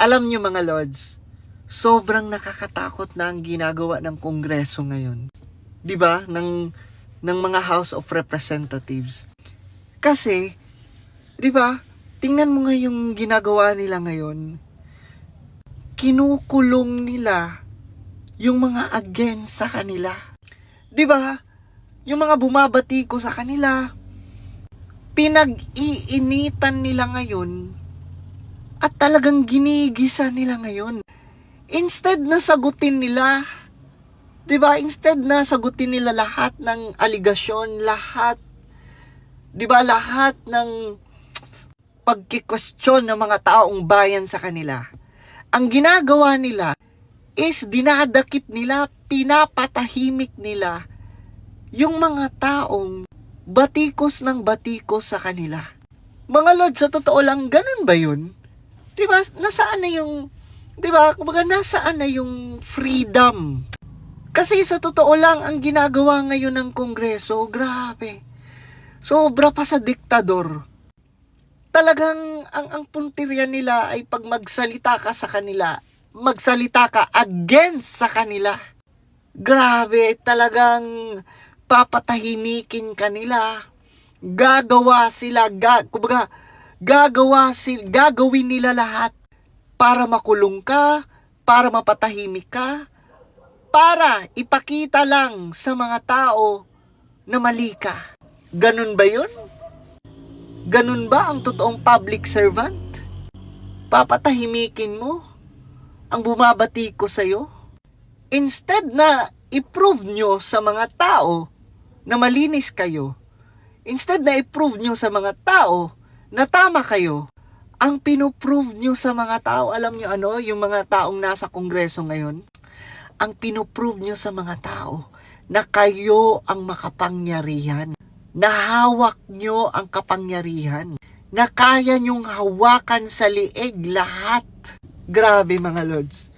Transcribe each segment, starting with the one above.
Alam niyo mga lords, sobrang nakakatakot na ang ginagawa ng Kongreso ngayon. 'Di ba? Ng ng mga House of Representatives. Kasi 'di ba? Tingnan mo nga yung ginagawa nila ngayon. Kinukulong nila yung mga against sa kanila. 'Di ba? Yung mga bumabati ko sa kanila, pinag-iinitan nila ngayon at talagang ginigisa nila ngayon. Instead na sagutin nila, 'di ba? Instead na sagutin nila lahat ng aligasyon, lahat 'di ba? Lahat ng pagkikwestiyon ng mga taong bayan sa kanila. Ang ginagawa nila is dinadakip nila, pinapatahimik nila yung mga taong batikos ng batikos sa kanila. Mga lord, sa totoo lang, ganun ba yun? Di ba? Nasaan na yung, di ba? Kumbaga, nasaan na yung freedom? Kasi sa totoo lang, ang ginagawa ngayon ng Kongreso, grabe. Sobra pa sa diktador. Talagang, ang, ang puntirya nila ay pag magsalita ka sa kanila, magsalita ka against sa kanila. Grabe, talagang papatahimikin kanila. Gagawa sila, ga, kumbaga, gagawa sila, gagawin nila lahat para makulong ka, para mapatahimik ka, para ipakita lang sa mga tao na mali ka. Ganun ba yun? Ganun ba ang totoong public servant? Papatahimikin mo ang bumabati ko sa'yo? Instead na i-prove nyo sa mga tao na malinis kayo, instead na i-prove nyo sa mga tao na tama kayo, ang pinoprove nyo sa mga tao, alam nyo ano, yung mga taong nasa kongreso ngayon, ang pinoprove nyo sa mga tao na kayo ang makapangyarihan, na hawak nyo ang kapangyarihan, na kaya nyong hawakan sa liig lahat. Grabe mga lods.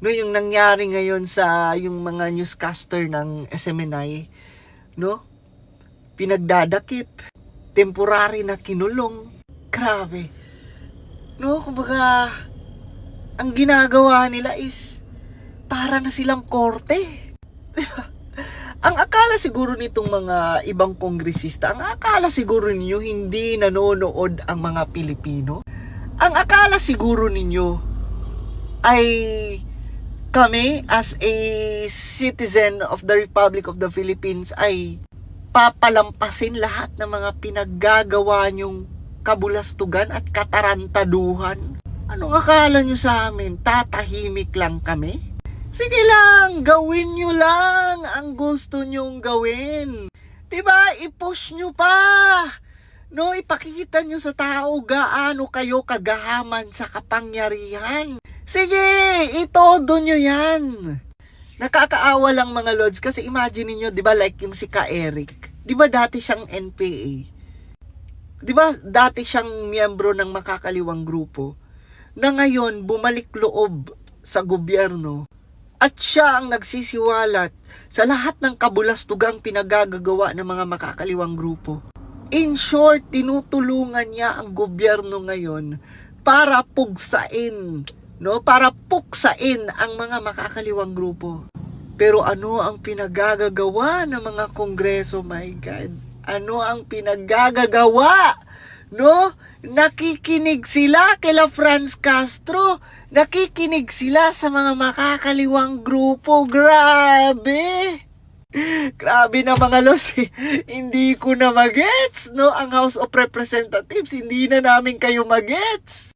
No, yung nangyari ngayon sa yung mga newscaster ng SMNI, no? Pinagdadakip, temporary na kinulong. Grabe. No, kumbaga, ang ginagawa nila is para na silang korte. ang akala siguro nitong mga ibang kongresista, ang akala siguro ninyo hindi nanonood ang mga Pilipino. Ang akala siguro ninyo ay kami as a citizen of the Republic of the Philippines ay papalampasin lahat ng mga pinaggagawa nyong kabulastugan at katarantaduhan. Anong akala nyo sa amin? Tatahimik lang kami? Sige lang, gawin nyo lang ang gusto nyong gawin. 'Di ba? I-push nyo pa. No, ipakita nyo sa tao gaano kayo kagahaman sa kapangyarihan. Sige, itodo nyo yan. Nakakaawa lang mga lords kasi imagine niyo, 'di ba like yung si Ka Eric, 'di ba dati siyang NPA? 'Di ba dati siyang miyembro ng makakaliwang grupo na ngayon bumalik loob sa gobyerno at siya ang nagsisiwalat sa lahat ng kabulastugang pinagagagawa ng mga makakaliwang grupo. In short, tinutulungan niya ang gobyerno ngayon para pugsain, no? Para puksain ang mga makakaliwang grupo. Pero ano ang pinagagagawa ng mga kongreso, my God? Ano ang pinagagagawa? No? Nakikinig sila kila Franz Castro. Nakikinig sila sa mga makakaliwang grupo. Grabe! Grabe na mga los, hindi ko na magets, no? Ang House of Representatives, hindi na namin kayo magets.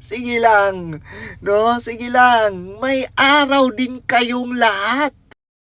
Sige lang, no? Sige lang, may araw din kayong lahat.